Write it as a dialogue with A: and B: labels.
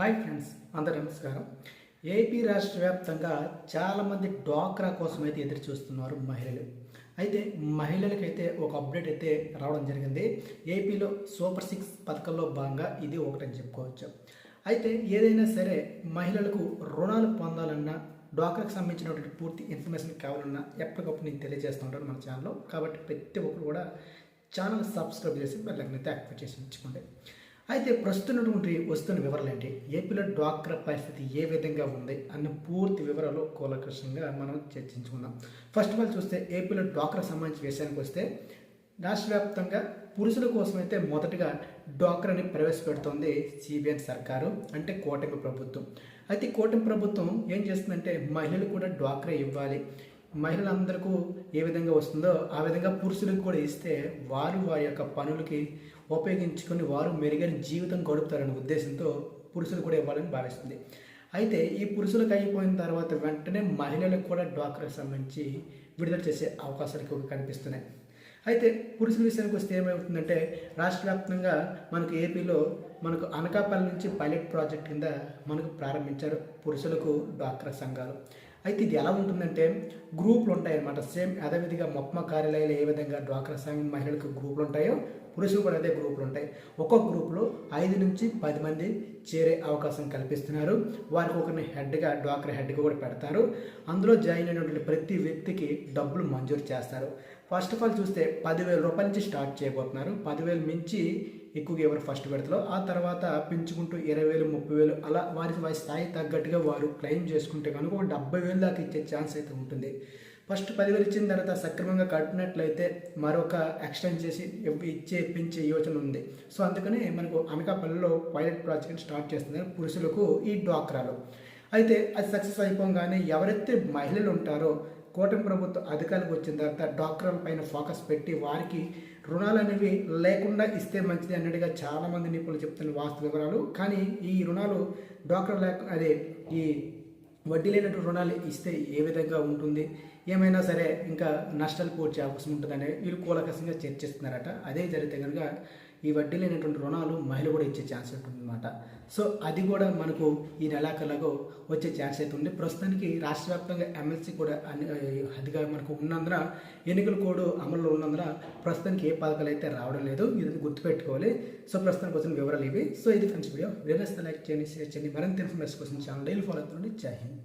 A: Hi friends అందరు నమస్కారం. AP రాష్ట్ర వ్యాప్తంగా చాలామంది డ్వాక్రా కోసం అయితే ఎదురు చూస్తున్నారు మహిళలు. అయితే మహిళలకైతే ఒక అప్డేట్ అయితే రావడం జరిగింది. ఏపీలో సూపర్ సిక్స్ పథకంలో భాగంగా ఇది ఒకటని చెప్పుకోవచ్చు. అయితే ఏదైనా సరే మహిళలకు రుణాలు పొందాలన్నా డ్వాక్రాకి సంబంధించినటువంటి పూర్తి ఇన్ఫర్మేషన్ కావాలన్నా ఎప్పటికప్పుడు నేను తెలియజేస్తూ ఉంటాను మన ఛానల్లో. కాబట్టి ప్రతి ఒక్కరు కూడా ఛానల్ సబ్స్క్రైబ్ చేసి బెల్లైకన్ అయితే యాక్టివేట్ చేసి ఉంచుకోండి. అయితే ప్రస్తున్నటువంటి వస్తున్న వివరాలు ఏంటి? ఏపీలో డ్వాక్రా పరిస్థితి ఏ విధంగా ఉంది? అన్న పూర్తి వివరాలు కూలకృష్ణంగా మనం చర్చించుకుందాం. ఫస్ట్ ఆఫ్ ఆల్ చూస్తే ఏపీలో డ్వాక్రా సంబంధించిన విషయానికి వస్తే రాష్ట్ర వ్యాప్తంగా పురుషుల కోసం అయితే మొదటగా డ్వాక్రాని ప్రవేశపెడుతోంది సిబిఎన్ సర్కారు అంటే కూటమి ప్రభుత్వం. అయితే కూటమి ప్రభుత్వం ఏం చేస్తుందంటే మహిళలు కూడా డ్వాక్రా ఇవ్వాలి. మహిళలందరికీ ఏ విధంగా వస్తుందో ఆ విధంగా పురుషులకు కూడా ఇస్తే వారు వారి యొక్క పనులకి ఉపయోగించుకొని వారు మెరుగైన జీవితం గడుపుతారనే ఉద్దేశంతో పురుషులు కూడా ఇవ్వాలని భావిస్తుంది. అయితే ఈ పురుషులకు అయిపోయిన తర్వాత వెంటనే మహిళలకు కూడా డ్వాక్రాకి సంబంధించి విడుదల చేసే అవకాశాలు ఎక్కువగా కనిపిస్తున్నాయి. అయితే పురుషుల విషయానికి వస్తే ఏమవుతుందంటే రాష్ట్ర వ్యాప్తంగా మనకు ఏపీలో మనకు అనకాపల్లి నుంచి పైలట్ ప్రాజెక్ట్ కింద మనకు ప్రారంభించారు పురుషులకు డ్వాక్రా సంఘాలు. అయితే ఇది ఎలా ఉంటుందంటే గ్రూపులు ఉంటాయన్నమాట. సేమ్ అదేవిధంగా మొప్పమ కార్యాలయాలు ఏ విధంగా డ్వాక్రా సంఘం మహిళలకు గ్రూపులు ఉంటాయో పురుషులు కూడా అదే గ్రూపులు ఉంటాయి. ఒక్కొక్క గ్రూప్లో ఐదు నుంచి పది మంది చేరే అవకాశం కల్పిస్తున్నారు. వారికి ఒకరిని హెడ్గా డ్వాక్రా హెడ్గా కూడా పెడతారు. అందులో జాయిన్ అయినటువంటి ప్రతి వ్యక్తికి డబ్బులు మంజూరు చేస్తారు. ఫస్ట్ ఆఫ్ ఆల్ చూస్తే పదివేల రూపాయల నుంచి స్టార్ట్ చేయబోతున్నారు. పదివేలు మించి ఎక్కువగా ఎవరు ఫస్ట్ పెడతారో ఆ తర్వాత పెంచుకుంటూ ఇరవై వేలు ముప్పై వేలు అలా వారి వారి స్థాయి తగ్గట్టుగా వారు క్లెయిమ్ చేసుకుంటే కనుక ఒక డెబ్బై వేలు దాకా ఇచ్చే ఛాన్స్ అయితే ఉంటుంది. ఫస్ట్ పదివేలు ఇచ్చిన తర్వాత సక్రమంగా కట్టినట్లయితే మరొక ఎక్స్టెండ్ చేసి ఇచ్చే పెంచే యోచన ఉంది. సో అందుకని మనకు అనకాపల్లిలో పైలట్ ప్రాజెక్ట్ స్టార్ట్ చేస్తున్నారు పురుషులకు ఈ డ్వాక్రాలు. అయితే అది సక్సెస్ అయిపోగానే ఎవరైతే మహిళలు ఉంటారో కూటమి ప్రభుత్వ అధికారులకు వచ్చిన తర్వాత డాక్టర్ల పైన ఫోకస్ పెట్టి వారికి రుణాలు అనేవి లేకుండా ఇస్తే మంచిది అన్నట్టుగా చాలామంది నిపుణులు చెప్తున్న వాస్తవ వివరాలు. కానీ ఈ రుణాలు డాక్టర్ లేక అదే ఈ వడ్డీ లేనటువంటి రుణాలు ఇస్తే ఏ విధంగా ఉంటుంది? ఏమైనా సరే ఇంకా నష్టాలు పోర్చే అవకాశం ఉంటుందనే వీళ్ళు కూలకసంగా చర్చిస్తున్నారట. అదే జరిగితే కనుక ఈ వడ్డీ లేనటువంటి రుణాలు మహిళలు కూడా ఇచ్చే ఛాన్స్ ఉంటుందన్నమాట. సో అది కూడా మనకు ఈ నెలాఖరులకు వచ్చే ఛాన్స్ అయితే ఉంది. ప్రస్తుతానికి రాష్ట్ర వ్యాప్తంగా ఎమ్మెల్సీ కూడా అదిగా మనకు ఉన్నందున ఎన్నికల కోడ్ అమల్లో ఉన్నందున ప్రస్తుతానికి ఏ పథకాలు అయితే రావడం లేదు ఇది గుర్తుపెట్టుకోవాలి. సో ప్రస్తుతానికి వచ్చిన వివరాలు ఇవి. సో ఇది ఫ్రెండ్స్ వీడియో. వీడియో లైక్ చేయండి షేర్ చేయండి. మరింత ఇన్ఫర్మేషన్ కోసం ఛానల్ డైలీ ఫాలో అవుతుంది జై హింద్.